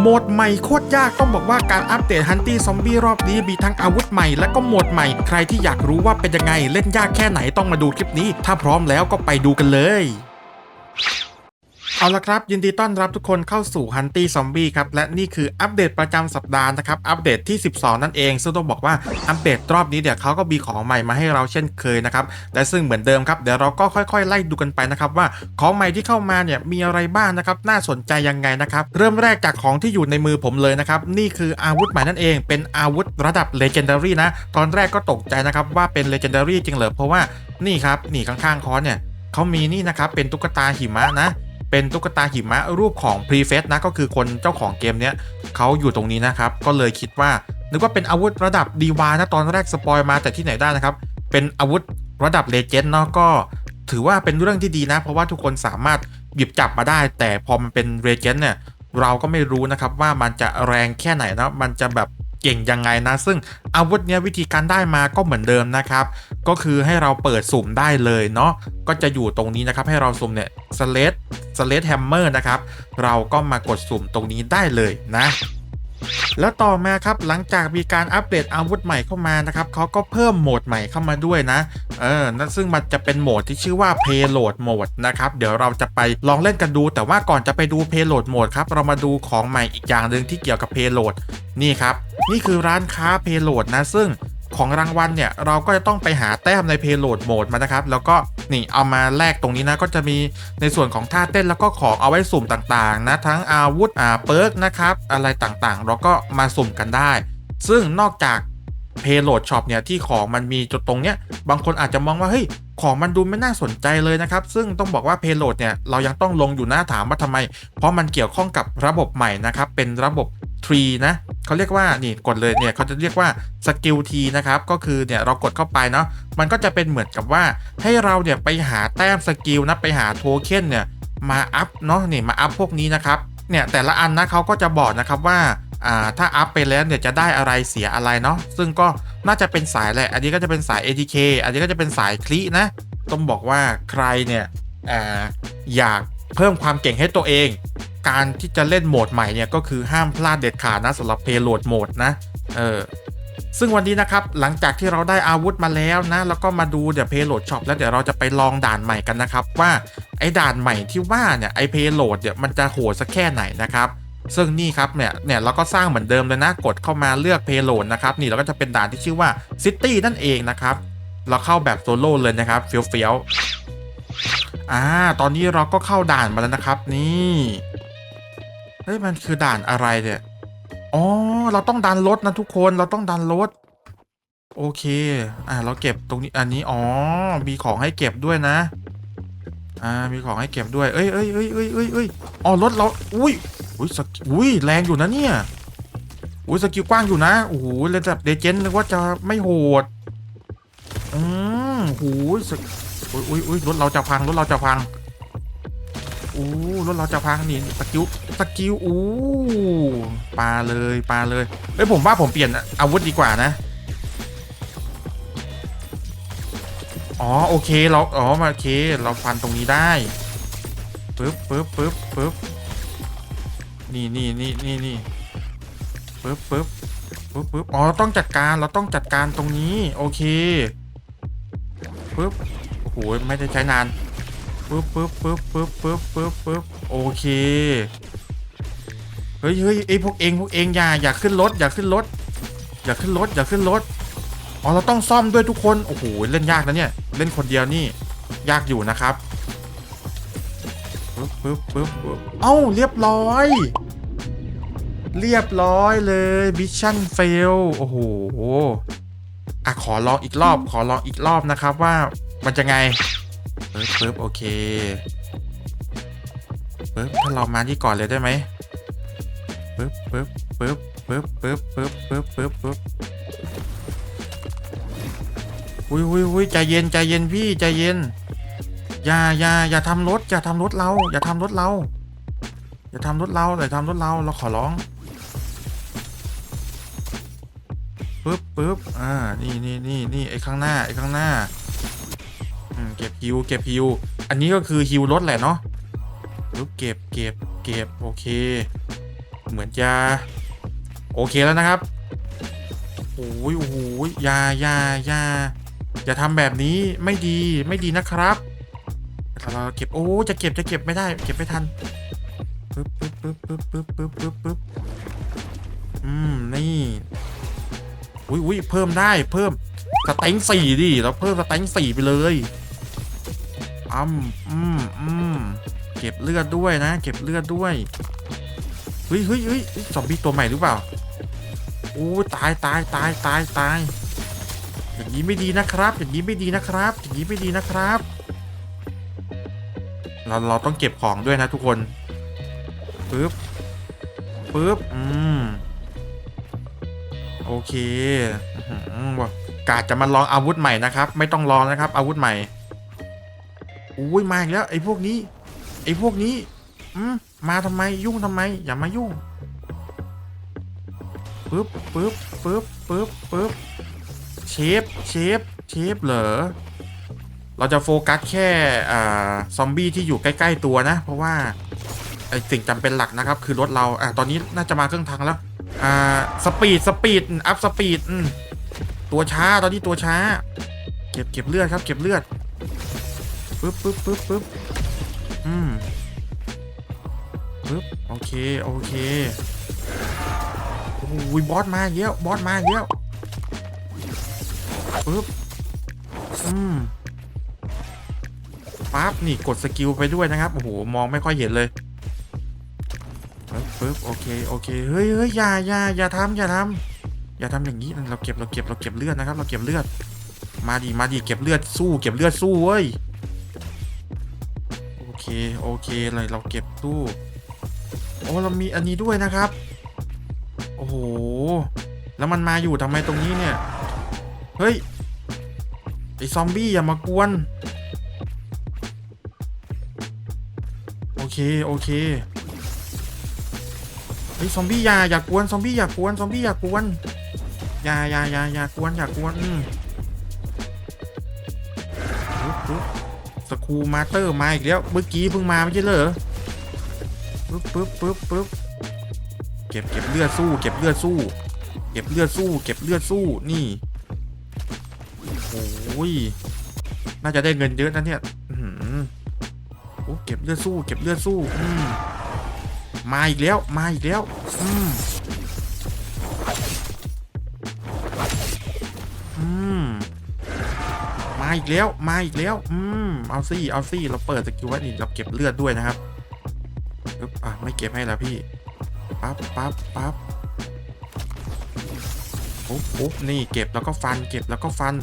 โหมดใหม่โคตรยากต้องบอกว่าการอัปเดตฮันตี้ซอมบี้รอบนี้มีทั้งอาวุธใหม่และก็โหมดใหม่ ใครที่อยากรู้ว่าเป็นยังไงเล่นยากแค่ไหนต้องมาดูคลิปนี้ ถ้าพร้อมแล้วก็ไปดูกันเลย เอาละครับยินดีต้อนรับทุกคนเข้าสู่ h u n t y Zombie ครับ และนี่คืออัปเดตประจำสัปดาห์นะครับ อัปเดตที่ 12 นั่นเอง ซึ่งต้องบอกว่าอัปเดตรอบนี้เดี๋ยวเขาก็มีของใหม่มาให้เราเช่นเคยนะครับ และซึ่งเหมือนเดิมครับ เดี๋ยวเราก็ค่อยๆ ไล่ดูกันไปนะครับ ว่าของใหม่ที่เข้ามาเนี่ยมีอะไรบ้างนะครับ น่าสนใจยังไงนะครับ เริ่มแรกจากของที่อยู่ในมือผมเลยนะครับ นี่คืออาวุธใหม่นั่นเอง เป็นอาวุธระดับ Legendary นะ ตอนแรกก็ตกใจนะครับว่าเป็น Legendary จริงเหรอเพราะว่านี่ครับนี่ข้างๆคอนเนี่ยเขามีนี่นะครับเป็นตุ๊กตาหิมะนะ เป็นตุ๊กตาหิมะรูปของพรีเฟสนะก็คือคนเจ้าของเกมเนี้ยเขาอยู่ตรงนี้นะครับ ก็เลยคิดว่า นึกว่าเป็นอาวุธระดับดีวานะตอนแรกสปอยมาแต่ที่ไหนได้นะครับ เป็นอาวุธระดับเลเจนด์เนาะก็ ถือว่าเป็นเรื่องที่ดีนะ เพราะว่าทุกคนสามารถหยิบจับมาได้ แต่พอมันเป็นเลเจนด์เนี่ยเราก็ไม่รู้นะครับว่ามันจะแรงแค่ไหนนะมันจะแบบ เก่งยังไงนะ ซึ่งอาวุธเนี้ยวิธีการได้มาก็เหมือนเดิมนะครับ ก็คือให้เราเปิดสุ่มได้เลยเนาะก็จะอยู่ตรงนี้นะครับ ให้เราสุ่มเนี่ยสเลสสเลสแฮมเมอร์นะครับ เราก็มากดสุ่มตรงนี้ได้เลยนะ แล้วต่อมาครับหลังจากมีการอัปเดตอาวุธใหม่เข้ามานะครับเขาก็เพิ่มโหมดใหม่เข้ามาด้วยนะเออนั่นซึ่งมันจะเป็นโหมดที่ชื่อว่า Payload Mode นะครับเดี๋ยวเราจะไปลองเล่นกันดู แต่ว่าก่อนจะไปดู Payload Mode ครับเรามาดูของใหม่อีกอย่างหนึ่งที่เกี่ยวกับ Payload นี่ครับ นี่คือร้านค้า Payload นะซึ่ง ของรางวัลเนี่ยเราก็จะต้องไปหาแต้มใน Payload Mode มานะครับ แล้วก็นี่เอามาแลกตรงนี้นะ ก็จะมีในส่วนของท่าเต้นแล้วก็ของเอาไว้สุ่มต่างๆนะ ทั้งอาวุธอ่าเปิร์กนะครับ อะไรต่างๆ เราก็มาสุ่มกันได้ ซึ่งนอกจาก Payload Shop เนี่ยที่ของมันมีจุดตรงเนี้ยบางคนอาจจะมองว่าเฮ้ยของมันดูไม่น่าสนใจเลยนะครับ ซึ่งต้องบอกว่า Payload เนี่ยเรายังต้องลงอยู่หน้าถามว่าทำไม เพราะมันเกี่ยวข้องกับระบบใหม่นะครับ เป็นระบบ Tree นะ เขาเรียกว่านี่กดเลยเนี่ยเขาจะเรียกว่า Skill T นะครับก็คือเนี่ยเรากดเข้าไปเนาะมันก็จะเป็นเหมือนกับว่าให้เราเนี่ยไปหาแต้มสกิลนะไปหาโทเค็นเนี่ยมาอัพเนาะนี่มาอัพพวกนี้นะครับเนี่ยแต่ละอันนะเขาก็จะบอกนะครับว่าอ่าถ้าอัพไปแล้วเนี่ยจะได้อะไรเสียอะไรเนาะซึ่งก็น่าจะเป็นสายแหละอันนี้ก็จะเป็นสาย ATK อันนี้ก็จะเป็นสายคลินะต้องบอกว่าใครเนี่ยอ่าอยากเพิ่มความเก่งให้ตัวเอง การที่จะเล่นโหมดใหม่เนี่ยก็คือห้ามพลาดเด็ดขาดนะสำหรับ Payload โหมดนะเออซึ่งวันนี้นะครับหลังจากที่เราได้อาวุธมาแล้วนะ แล้วก็มาดูเดี๋ยว Payload Shop แล้วเดี๋ยวเราจะไปลองด่านใหม่กันนะครับ ว่าไอ้ด่านใหม่ที่ว่าเนี่ยไอ้ Payload เนี่ยมันจะโหดสักแค่ไหนนะครับซึ่งนี่ครับเนี่ยเนี่ยเราก็สร้างเหมือนเดิมเลยนะกดเข้ามาเลือก Payload นะครับนี่เราก็จะเป็นด่านที่ชื่อว่า City นั่นเองนะครับเราเข้าแบบโซโล่เลยนะครับเฟี้ยวๆอ่าตอนนี้เราก็เข้าด่านมาแล้วนะครับ นี่ ฮ้ยมันคือด่านอะไรเนี่ยอ๋อเราต้องดันรถนะทุกคนเราต้องดันรถโอเค อ่าเราเก็บตรงนี้อันนี้อ๋อมีของให้เก็บด้วยนะ อ่ามีของให้เก็บด้วย เอ้ยเอ้ยเอ้ยเอ้ยเอ้ยเอ้ยอ๋อรถเราอุ้ยอุ้ยสกิอุ้ยแรงอยู่นะเนี่ยอุ้ยสกิลกว้างอยู่นะโอ้โหระดับเดเจนนึกว่าจะไม่โหดอืมโหูยสกอุ้ยอุ้ยรถเราจะพังรถเราจะพัง อู้รถเราจะพังนี่สกิลสกิลอู้ปาเลยปาเลยเอ้ยผมว่าผมเปลี่ยนอาวุธดีกว่านะอ๋อโอเคเราอ๋อโอเคเราฟันตรงนี้ได้ปึ๊บปึ๊บปึ๊บปึ๊บนี่นี่นี่นี่นี่ปึ๊บปึ๊บปึ๊บปึ๊บอ๋อเราต้องจัดการเราต้องจัดการตรงนี้โอเคปึ๊บโอ้โหไม่ได้ใช้นาน ปึ๊บปึ๊บปึ๊บปึ๊บปึ๊บปึ๊บปึ๊บโอเค เฮ้ยเฮ้ยไอพวกเองพวกเองอย่าอย่าขึ้นรถอย่าขึ้นรถอย่าขึ้นรถอย่าขึ้นรถอ๋อเราต้องซ่อมด้วยทุกคนโอ้โหเล่นยากนะเนี่ย เล่นคนเดียวนี่ ยากอยู่นะครับปึ๊บปึ๊บปึ๊บปึ๊บเอ้าเรียบร้อย เรียบร้อยเลยมิชชั่นเฟลโอ้โหอะขอลองอีกรอบ ขอลองอีกรอบนะครับว่ามันจะไง ปึ๊บปึ๊บโอเคปึ๊บถ้าเรามาที่ก่อนเลยได้ไหมปึ๊บปึ๊บปึ๊บปึ๊บปึ๊บปึ๊บปึ๊บปึ๊บปึ๊บอุ้ยอุ้ยอุ้ยใจเย็นใจเย็นพี่ใจเย็น อย่าอย่าอย่าทำรถอย่าทำรถเรา อย่าทำรถเรา อย่าทำรถเราอย่าทำรถเราเราขอร้องปึ๊บปึ๊บอ่านี่นี่นี่นี่ไอ้ข้างหน้าไอ้ข้างหน้า เก็บฮิวเก็บฮิวอันนี้ก็คือฮิวรถแหละเนาะปึ๊บเก็บเก็บเก็บโอเค เหมือนจะโอเคแล้วนะครับโอ้ยโอ้โหยายายาอย่าทำแบบนี้ไม่ดีไม่ดีนะครับเราเก็บโอ้จะเก็บจะเก็บไม่ได้ เก็บไม่ทันปึ๊บปึ๊บปึ๊บปึ๊บปึ๊บปึ๊บปึ๊บปึ๊บอืมนี่อุ้ยอุ้ยเพิ่มได้เพิ่มสเต็งสี่ดิเราเพิ่มสเต็งสี่ไปเลย อืมอืมอืมเก็บเลือดด้วยนะ เก็บเลือดด้วยเฮ้ยเฮ้ยเฮ้ยซอมบี้ตัวใหม่หรือเปล่าโอ้ตายตายตายตายตายอย่างนี้ไม่ดีนะครับ อย่างนี้ไม่ดีนะครับ อย่างนี้ไม่ดีนะครับ เราเราต้องเก็บของด้วยนะทุกคนปึ๊บปึ๊บอืมโอเคอื้อหือว่ะกาดจะมาลองอาวุธใหม่นะครับ ไม่ต้องลอนะครับ อาวุธใหม่ อุ้ยมาอีกแล้วไอ้พวกนี้ ไอ้พวกนี้อืมมาทำไมยุ่งทำไม อย่ามายุ่งปึ๊บปึ๊บปึ๊บปึ๊บปึ๊บเชฟเชฟเชฟเหรอเราจะโฟกัสแค่อ่าซอมบี้ที่อยู่ใกล้ๆตัวนะ เพราะว่าไอสิ่งจำเป็นหลักนะครับ คือรถเราอะตอนนี้น่าจะมาเครื่องทางแล้วอ่าสปีดสปีดอัพสปีดตัวช้าตอนนี้ตัวช้า เก็บเก็บเลือดครับ เก็บเลือด ปึ๊บปึ๊บปึ๊บปึ๊บอืมปึ๊บโอเค โอเคโอ้ยบอสมาเยอะบอสมาเยอะปึ๊บอืมปั๊บนี่กดสกิลไปด้วยนะครับ โอ้โห มองไม่ค่อยเห็นเลยปึ๊บปึ๊บโอเค โอเค เฮ้ยเฮ้ยอย่าอย่าอย่าทำอย่าทำอย่าทำอย่างนี้ เราเก็บ เราเก็บ เราเก็บเลือดนะครับ เราเก็บเลือด มาดีมาดีเก็บเลือดสู้ เก็บเลือดสู้เว้ย โอเคโอเคเลยเราเก็บสู้โอ้เรามีอันนี้ด้วยนะครับ โอ้โห แล้วมันมาอยู่ทำไมตรงนี้เนี่ย เฮ้ย ไอซอมบี้อย่ามากวน โอเค โอเค เฮ้ยซอมบี้อย่าอย่ากวนซอมบี้อย่ากวนซอมบี้อย่ากวนอย่าอย่าอย่าอย่ากวนอย่ากวนอืมปุ๊บ สกูมาเตอร์มาอีกแล้ว เมื่อกี้เพิ่งมาไม่ใช่เหรอปึ๊บปึ๊บปึ๊บปึ๊บเก็บเก็บเลือดสู้ เก็บเลือดสู้ เก็บเลือดสู้ เก็บเลือดสู้นี่โอ้ยน่าจะได้เงินเยอะนะเนี่ยอือโอ้เก็บเลือดสู้ เก็บเลือดสู้ อืมมาอีกแล้ว มาอีกแล้ว อืม มาอีกแล้วมาอีกแล้ว อืมเอาซี่เอาซี่เราเปิดสกิลไว้นี่เราเก็บเลือดด้วยนะครับปึ๊บอะไม่เก็บให้แล้วพี่ปั๊บปั๊บปั๊บปุ๊บปุ๊บนี่เก็บแล้วก็ฟันเก็บแล้วก็ฟัน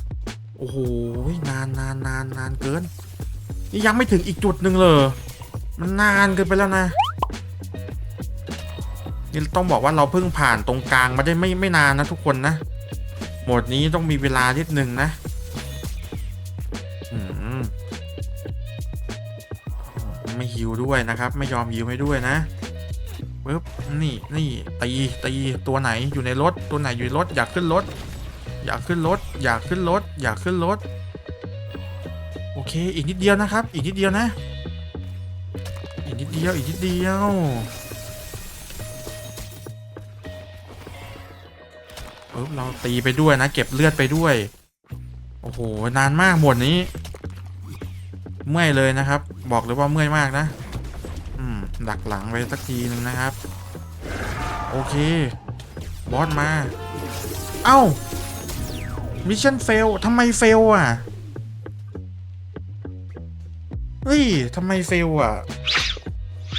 โอ้โหนานนานนานนานเกิน นี่ยังไม่ถึงอีกจุดหนึ่งเลยมันนานเกินไปแล้วนะนี่ต้องบอกว่าเราเพิ่งผ่านตรงกลางมาได้ไม่ไม่นานนะทุกคนนะโหมดนี้ต้องมีเวลานิดนึงนะ ไม่ฮิวด้วยนะครับ ไม่ยอมฮิวให้ด้วยนะปึ๊บนี่นี่ตีตีตัวไหนอยู่ในรถตัวไหนอยู่ในรถอยากขึ้นรถอยากขึ้นรถอยากขึ้นรถอยากขึ้นรถโอเคอีกนิดเดียวนะครับ อีกนิดเดียวนะ อีกนิดเดียวอีกนิดเดียวปึ๊บเราตีไปด้วยนะ เก็บเลือดไปด้วยโอ้โหนานมากหมดนี้เมื่อยเลยนะครับ บอกเลยว่าเมื่อยมากนะ อืม ดักหลังไปสักทีหนึ่งนะครับ โอเค บอสมา เอ้า มิชชั่นเฟลทำไมเฟลอะ เฮ้ยทำไมเฟลอะ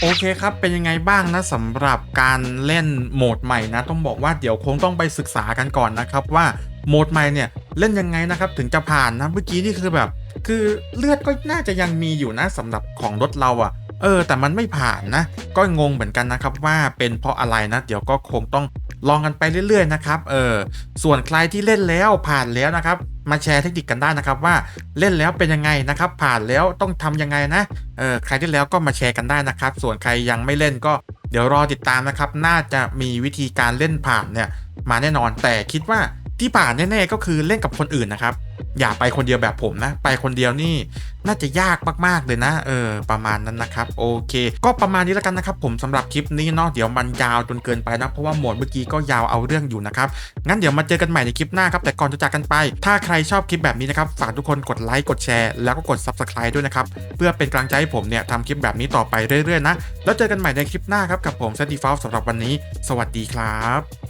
โอเคครับ เป็นยังไงบ้างนะสำหรับการเล่นโหมดใหม่นะ ต้องบอกว่าเดี๋ยวคงต้องไปศึกษากันก่อนนะครับว่าโหมดใหม่เนี่ยเล่นยังไงนะครับถึงจะผ่านนะเมื่อกี้นี่คือแบบ คือเลือดก็น่าจะยังมีอยู่นะสำหรับของรถเราอะ เออ แต่มันไม่ผ่านนะ ก็งงเหมือนกันนะครับว่าเป็นเพราะอะไรนะ เดี๋ยวก็คงต้องลองกันไปเรื่อยๆนะครับ เออ ส่วนใครที่เล่นแล้วผ่านแล้วนะครับ มาแชร์เทคนิคกันได้นะครับว่าเล่นแล้วเป็นยังไงนะครับ ผ่านแล้วต้องทำยังไงนะ เออ ใครที่แล้วก็มาแชร์กันได้นะครับ ส่วนใครยังไม่เล่นก็เดี๋ยวรอติดตามนะครับ น่าจะมีวิธีการเล่นผ่านเนี่ยมาแน่นอน แต่คิดว่า ที่ผ่าแน่ๆก็คือเล่นกับคนอื่นนะครับ อย่าไปคนเดียวแบบผมนะ ไปคนเดียวนี่น่าจะยากมากๆเลยนะ เออ ประมาณนั้นนะครับโอเค ก็ประมาณนี้แล้วกันนะครับผมสำหรับคลิปนี้เนาะเดี๋ยวมันยาวจนเกินไปนะเพราะว่าโหมดเมื่อกี้ก็ยาวเอาเรื่องอยู่นะครับงั้นเดี๋ยวมาเจอกันใหม่ในคลิปหน้าครับแต่ก่อนจะจากกันไป ถ้าใครชอบคลิปแบบนี้นะครับฝากทุกคนกดไลค์กดแชร์แล้วก็กด subscribe ด้วยนะครับเพื่อเป็นกำลังใจให้ผมเนี่ยทำคลิปแบบนี้ต่อไปเรื่อยๆนะแล้วเจอกันใหม่ในคลิปหน้าครับกับผมเซนติฟอลสำหรับวันนี้ สวัสดีครับ